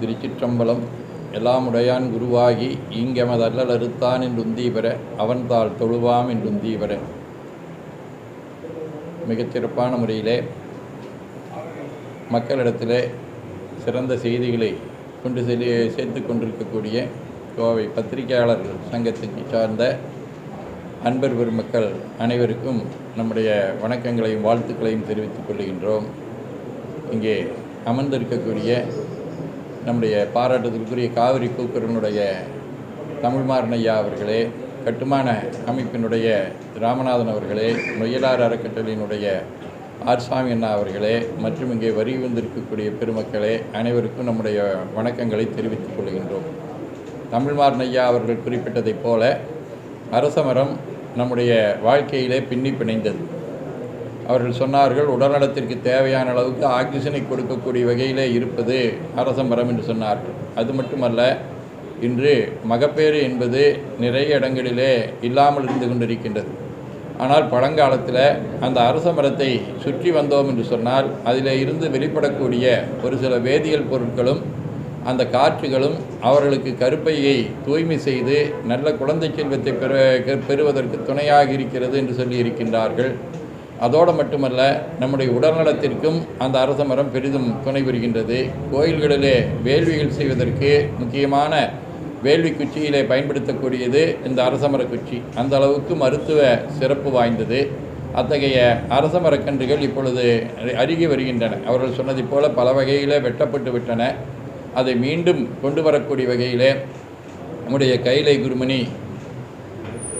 திருச்சிற்றம்பலம் எல்லாமுடையான் குருவாகி ஈங்கமதல்லல் அறுத்தான் என்றுந்தீவர பெற அவன்தாள் தொழுவாம் என்றுந்தீவர பெற சிறப்பான முறையிலே மக்களிடத்திலே சிறந்த செய்திகளை கொண்டு செல்லி சேர்த்து கொண்டிருக்கக்கூடிய கோவை பத்திரிகையாளர்கள் சங்கத்துக்கு சார்ந்த அன்பர் பெருமக்கள் அனைவருக்கும் நம்முடைய வணக்கங்களையும் வாழ்த்துக்களையும் தெரிவித்துக் கொள்கின்றோம். இங்கே அமர்ந்திருக்கக்கூடிய நம்முடைய பாராட்டுதலுக்குரிய காவிரி கூக்குரனுடைய தமிழ்மாறன் ஐயா அவர்களே கட்டுமான அமைப்பினுடைய ராமநாதன் அவர்களே நொய்யலார் அறக்கட்டளையினுடைய ஆர்சாமி அண்ணா அவர்களே மற்றும் இங்கே வரி வந்திருக்கக்கூடிய பெருமக்களே அனைவருக்கும் நம்முடைய வணக்கங்களை தெரிவித்துக் கொள்கின்றோம். தமிழ்மாறன் ஐயா அவர்கள் குறிப்பிட்டதைப் போல அரசமரம் நம்முடைய வாழ்க்கையிலே பின்னி பிணைந்தது. அவர்கள் சொன்னார்கள் உடல்நலத்திற்கு தேவையான அளவுக்கு ஆக்சிஜனை கொடுக்கக்கூடிய வகையிலே இருப்பது அரச மரம் என்று சொன்னார்கள். அது மட்டுமல்ல இன்று மகப்பேறு என்பது நிறைய இடங்களிலே இல்லாமல் இருந்து கொண்டிருக்கின்றது. ஆனால் பழங்காலத்தில் அந்த அரச மரத்தை சுற்றி வந்தோம் என்று சொன்னால் அதில் இருந்து வெளிப்படக்கூடிய ஒரு சில வேதியியல் பொருட்களும் அந்த காற்றுகளும் அவர்களுக்கு கருப்பையை தூய்மை செய்து நல்ல குழந்தை செல்வத்தை பெற பெறுவதற்கு துணையாக இருக்கிறது என்று சொல்லி இருக்கின்றார்கள் அதோடு மட்டுமல்ல நம்முடைய உடல்நலத்திற்கும் அந்த அரச மரம் பெரிதும் துணை புரிகின்றது. கோயில்களிலே வேள்விகள் செய்வதற்கு முக்கியமான வேள்வி குச்சியிலே பயன்படுத்தக்கூடியது இந்த அரசமர குச்சி. அந்த அளவுக்கு மருத்துவ சிறப்பு வாய்ந்தது. அத்தகைய அரச மரக்கன்றுகள் இப்பொழுது அருகி வருகின்றன. அவர்கள் சொன்னதைப் போல பல வகையிலே வெட்டப்பட்டு விட்டன. அதை மீண்டும் கொண்டு வரக்கூடிய வகையிலே நம்முடைய கைலை குருமணி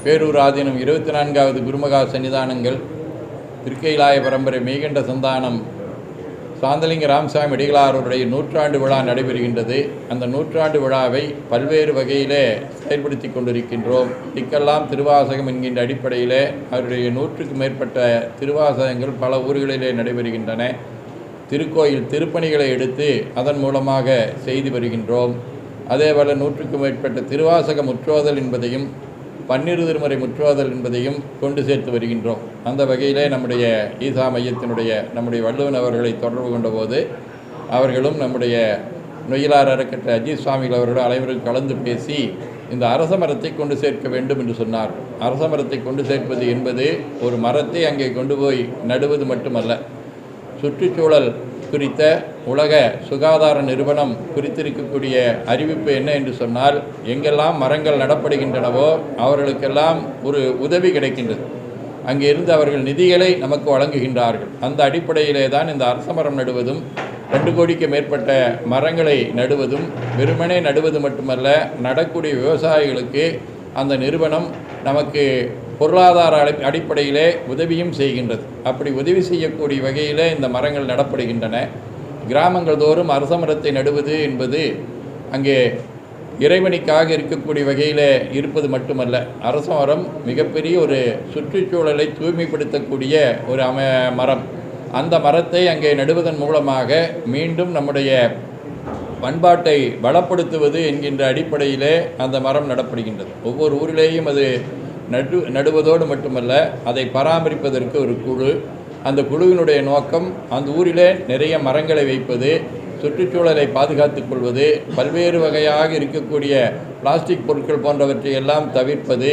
பேரூர் ஆதீனம் இருபத்தி நான்காவது குருமகா சன்னிதானங்கள் திருக்கைலாய பரம்பரை மெய்கண்ட சந்தானம் சாந்தலிங்க ராமசாமி அடிகளாருடைய நூற்றாண்டு விழா நடைபெறுகின்றது. அந்த நூற்றாண்டு விழாவை பல்வேறு வகையிலே செயல்படுத்தி கொண்டிருக்கின்றோம். இக்கெல்லாம் திருவாசகம் என்கின்ற அடிப்படையிலே அவருடைய நூற்றுக்கும் மேற்பட்ட திருவாசகங்கள் பல ஊர்களிலே நடைபெறுகின்றன. திருக்கோயில் திருப்பணிகளை எடுத்து அதன் மூலமாக செய்து வருகின்றோம். அதேபோல் நூற்றுக்கும் மேற்பட்ட திருவாசக முற்றோதல் என்பதையும் பன்னிரு முற்றுவாதல் என்பதையும் கொண்டு சேர்த்து வருகின்றோம். அந்த வகையிலே நம்முடைய ஈசா மையத்தினுடைய நம்முடைய வள்ளுவன் அவர்களை தொடர்பு கொண்டபோது அவர்களும் நம்முடைய நொயிலார் அறக்கட்டளை அஜித் சுவாமிகள் அவர்களும் அனைவரும் கலந்து பேசி இந்த அரச மரத்தை கொண்டு சேர்க்க வேண்டும் என்று சொன்னார். அரச மரத்தை கொண்டு சேர்ப்பது என்பது ஒரு மரத்தை அங்கே கொண்டு போய் நடுவது மட்டுமல்ல. சுற்றுச்சூழல் குறித்த உலக சுகாதார நிறுவனம் குறித்திருக்கக்கூடிய அறிவிப்பு என்ன என்று சொன்னால் எங்கெல்லாம் மரங்கள் நடப்படுகின்றனவோ அவர்களுக்கெல்லாம் ஒரு உதவி கிடைக்கின்றது. அங்கிருந்து அவர்கள் நிதிகளை நமக்கு வழங்குகின்றார்கள். அந்த அடிப்படையிலே தான் இந்த அரச மரம் நடுவதும் ரெண்டு கோடிக்கு மேற்பட்ட மரங்களை நடுவதும் வெறுமனே நடுவது மட்டுமல்ல நடக்கூடிய விவசாயிகளுக்கு அந்த நிறுவனம் நமக்கு பொருளாதார அடி அடிப்படையிலே உதவியும் செய்கின்றது. அப்படி உதவி செய்யக்கூடிய வகையிலே இந்த மரங்கள் நடப்படுகின்றன. கிராமங்கள் தோறும் அரச மரத்தை நடுவது என்பது அங்கே இறைவனிக்காக இருக்கக்கூடிய வகையில் இருப்பது மட்டுமல்ல. அரச மரம் மிகப்பெரிய ஒரு சுற்றுச்சூழலை தூய்மைப்படுத்தக்கூடிய ஒரு அம மரம். அந்த மரத்தை அங்கே நடுவதன் மூலமாக மீண்டும் நம்முடைய பண்பாட்டை வளப்படுத்துவது என்கின்ற அடிப்படையிலே அந்த மரம் நடப்படுகின்றது. ஒவ்வொரு ஊரிலேயும் அது நடு நடுவதோடு மட்டுமல்ல அதை பராமரிப்பதற்கு ஒரு குழு. அந்த குழுவினுடைய நோக்கம் அந்த ஊரிலே நிறைய மரங்களை வைப்பது சுற்றுச்சூழலை பாதுகாத்துக் கொள்வது பல்வேறு வகையாக இருக்கக்கூடிய பிளாஸ்டிக் பொருட்கள் போன்றவற்றை எல்லாம் தவிர்ப்பது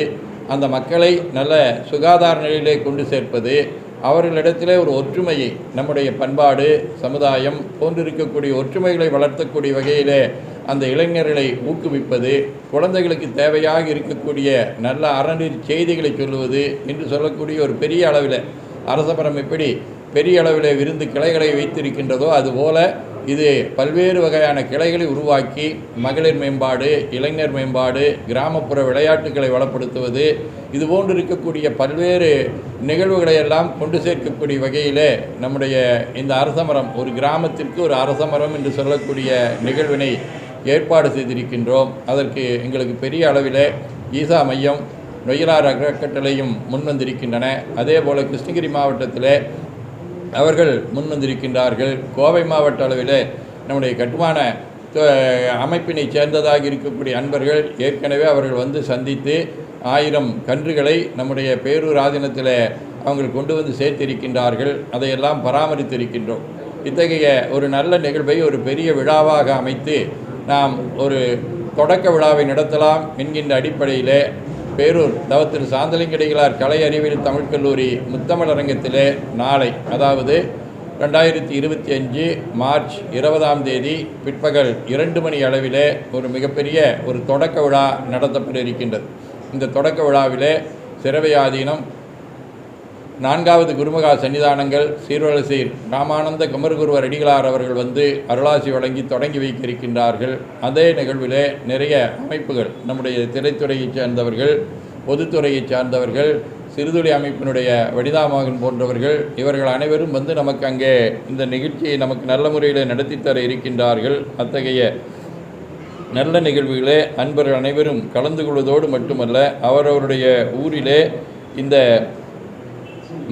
அந்த மக்களை நல்ல சுகாதார நிலையிலே கொண்டு சேர்ப்பது அவர்களிடத்திலே ஒரு ஒற்றுமையை நம்முடைய பண்பாடு சமுதாயம் போன்றிருக்கக்கூடிய ஒற்றுமைகளை வளர்த்தக்கூடிய வகையிலே அந்த இளைஞர்களை ஊக்குவிப்பது குழந்தைகளுக்கு தேவையாக இருக்கக்கூடிய நல்ல அறநீர் செய்திகளை சொல்லுவது என்று சொல்லக்கூடிய ஒரு பெரிய அளவில் அரசபரம் எப்படி பெரிய அளவில் விருந்து கிளைகளை வைத்திருக்கின்றதோ அதுபோல இது பல்வேறு வகையான கிளைகளை உருவாக்கி மகளிர் மேம்பாடு இளைஞர் மேம்பாடு கிராமப்புற விளையாட்டுகளை வளப்படுத்துவது இது போன்று இருக்கக்கூடிய பல்வேறு நிகழ்வுகளை எல்லாம் கொண்டு சேர்க்கக்கூடிய வகையில் நம்முடைய இந்த அரசமரம் ஒரு கிராமத்திற்கு ஒரு அரசமரம் என்று சொல்லக்கூடிய நிகழ்வினை ஏற்பாடு செய்திருக்கின்றோம். அதற்கு எங்களுக்கு பெரிய அளவில் ஈசா மையம் நொயிலார் அறக்கட்டளையும் முன்வந்திருக்கின்றன. அதே போல் கிருஷ்ணகிரி மாவட்டத்தில் அவர்கள் முன்வந்திருக்கின்றார்கள். கோவை மாவட்ட அளவில் நம்முடைய கட்டுமான அமைப்பினை சேர்ந்ததாக இருக்கக்கூடிய அன்பர்கள் ஏற்கனவே அவர்கள் வந்து சந்தித்து ஆயிரம் கன்றுகளை நம்முடைய பேரூர் ஆதீனத்தில் அவங்கள் கொண்டு வந்து சேர்த்திருக்கின்றார்கள். அதையெல்லாம் பராமரித்திருக்கின்றோம். இத்தகைய ஒரு நல்ல நிகழ்வை ஒரு பெரிய விழாவாக அமைத்து நாம் ஒரு தொடக்க விழாவை நடத்தலாம் என்கின்ற அடிப்படையிலே பேரூர் தவ திரு சாந்தலிங்கடிகளார் கலை அறிவியல் தமிழ்க் கல்லூரி முத்தமிழ் அரங்கத்திலே நாளை அதாவது ரெண்டாயிரத்தி இருபத்தி அஞ்சு மார்ச் இருபதாம் தேதி பிற்பகல் இரண்டு மணி அளவிலே ஒரு மிகப்பெரிய ஒரு தொடக்க விழா நடத்தப்பட இருக்கின்றது இந்த தொடக்க விழாவிலே சிறவையாதீனம் நான்காவது குருமகா சன்னிதானங்கள் சீர்வலசீர் ராமானந்த குமரகுருவர் அடிகளார் அவர்கள் வந்து அருளாசி வழங்கி தொடங்கி வைக்க இருக்கின்றார்கள் அதே நிகழ்விலே நிறைய அமைப்புகள் நம்முடைய திரைத்துறையைச் சேர்ந்தவர்கள் பொதுத்துறையைச் சார்ந்தவர்கள் சிறுதுளி அமைப்பினுடைய வனிதாமகன் போன்றவர்கள் இவர்கள் அனைவரும் வந்து நமக்கு அங்கே இந்த நிகழ்ச்சியை நமக்கு நல்ல முறையில் நடத்தித்தர இருக்கின்றார்கள். அத்தகைய நல்ல நிகழ்வுகளே அன்பர்கள் அனைவரும் கலந்து கொள்வதோடு மட்டுமல்ல அவரவருடைய ஊரிலே இந்த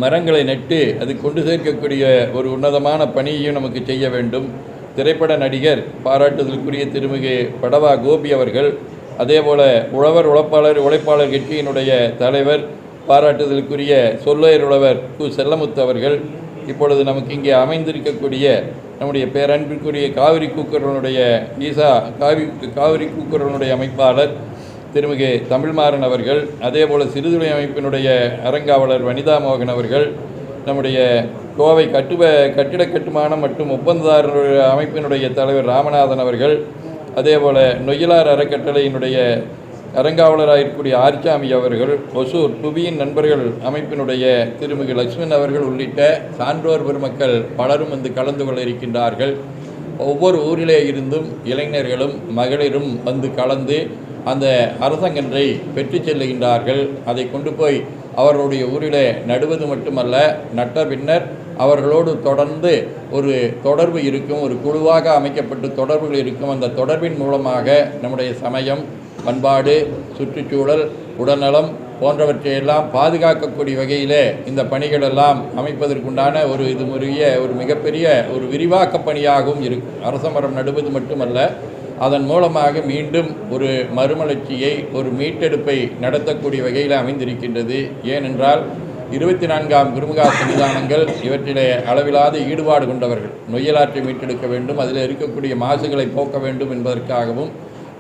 மரங்களை நட்டு அது கொண்டு சேர்க்கக்கூடிய ஒரு உன்னதமான பணியையும் நமக்கு செய்ய வேண்டும். திரைப்பட நடிகர் பாராட்டுதலுக்குரிய திருமிகு படவா கோபி அவர்கள் அதேபோல உழவர் உழைப்பாளர் உழைப்பாளர் கட்சியினுடைய தலைவர் பாராட்டுதலுக்குரிய சொல்லையர் உழவர் கு. செல்லமுத்து அவர்கள் இப்பொழுது நமக்கு இங்கே அமைந்திருக்கக்கூடிய நம்முடைய பேரன்பிற்குரிய காவிரி கூக்கரனுடைய ஈசா காவி காவிரி கூக்குரலுடைய அமைப்பாளர் திருமிகு தமிழ்மாறன் அவர்கள் அதேபோல் சிறுதுளை அமைப்பினுடைய அறங்காவலர் வனிதா மோகன் அவர்கள் நம்முடைய கோவை கட்டுவ கட்டிட கட்டுமானம் மற்றும் ஒப்பந்ததாரர் அமைப்பினுடைய தலைவர் ராமநாதன் அவர்கள் அதேபோல் நொயிலார் அறக்கட்டளையினுடைய அறங்காவலராக இருக்கக்கூடிய ஆர்ச்சாமி அவர்கள் ஒசூர் புவியின் நண்பர்கள் அமைப்பினுடைய திருமிகு லட்சுமணன் அவர்கள் உள்ளிட்ட சான்றோர் பெருமக்கள் பலரும் வந்து கலந்து கொள்ள இருக்கின்றார்கள். ஒவ்வொரு ஊரிலே இருந்தும் இளைஞர்களும் மகளிரும் வந்து கலந்து அந்த அரசங்கன்றை பெற்று செல்லுகின்றார்கள். அதை கொண்டு போய் அவர்களுடைய ஊரிலே நடுவது மட்டுமல்ல நட்ட பின்னர் அவர்களோடு தொடர்ந்து ஒரு தொடர்பு இருக்கும் ஒரு குழுவாக அமைக்கப்பட்டு தொடர்புகள் இருக்கும். அந்த தொடர்பின் மூலமாக நம்முடைய சமயம் பண்பாடு சுற்றுச்சூழல் உடல்நலம் போன்றவற்றையெல்லாம் பாதுகாக்கக்கூடிய வகையிலே இந்த பணிகளெல்லாம் அமைப்பதற்குண்டான ஒரு இது முறைய ஒரு மிகப்பெரிய ஒரு விரிவாக்க பணியாகவும் இருக்கும் அரச மரம் நடுவது மட்டுமல்ல அதன் மூலமாக மீண்டும் ஒரு மறுமலர்ச்சியை ஒரு மீட்டெடுப்பை நடத்தக்கூடிய வகையில் அமைந்திருக்கின்றது. ஏனென்றால் இருபத்தி நான்காம் குருமுகா சன்னிதானங்கள் இவற்றிலே அளவிலாத ஈடுபாடு கொண்டவர்கள். நொய்யலாற்றை மீட்டெடுக்க வேண்டும் அதில் இருக்கக்கூடிய மாசுகளை போக்க வேண்டும் என்பதற்காகவும்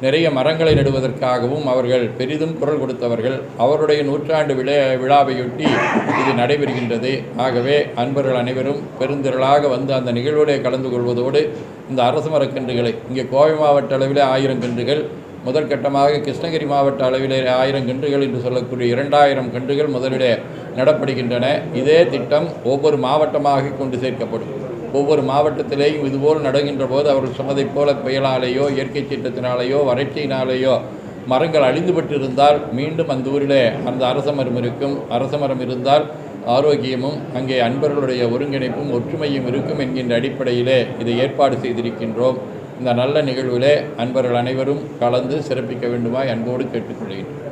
நிறைய மரங்களை நடுவதற்காகவும் அவர்கள் பெரிதும் குரல் கொடுத்தவர்கள். அவருடைய நூற்றாண்டு விழா விழாவையொட்டி இது நடைபெறுகின்றது. ஆகவே அன்பர்கள் அனைவரும் பெருந்திரளாக வந்து அந்த நிகழ்வோடு கலந்து கொள்வதோடு இந்த அரசு மரக்கன்றுகளை இங்கே கோவை மாவட்ட அளவிலே ஆயிரம் கன்றுகள் முதற்கட்டமாக கிருஷ்ணகிரி மாவட்ட அளவிலே ஆயிரம் கன்றுகள் என்று சொல்லக்கூடிய இரண்டாயிரம் கன்றுகள் முதலிட நடப்படுகின்றன. இதே திட்டம் ஒவ்வொரு மாவட்டமாக கொண்டு சேர்க்கப்படும். ஒவ்வொரு மாவட்டத்திலேயும் இதுபோல் நடக்கின்ற போது அவர்கள் சொன்னதைப் போல புயலாலேயோ இயற்கை சீற்றத்தினாலேயோ வறட்சியினாலேயோ மரங்கள் அழிந்துபட்டு இருந்தால் மீண்டும் அந்த ஊரிலே அந்த அரச மரம் இருக்கும். அரச மரம் இருந்தால் ஆரோக்கியமும் அங்கே அன்பர்களுடைய ஒருங்கிணைப்பும் ஒற்றுமையும் இருக்கும் என்கின்ற அடிப்படையிலே இதை ஏற்பாடு செய்திருக்கின்றோம். இந்த நல்ல நிகழ்விலே அன்பர்கள் அனைவரும் கலந்து சிறப்பிக்க வேண்டுமாய் அன்போடு கேட்டுக்கொள்கிறேன்.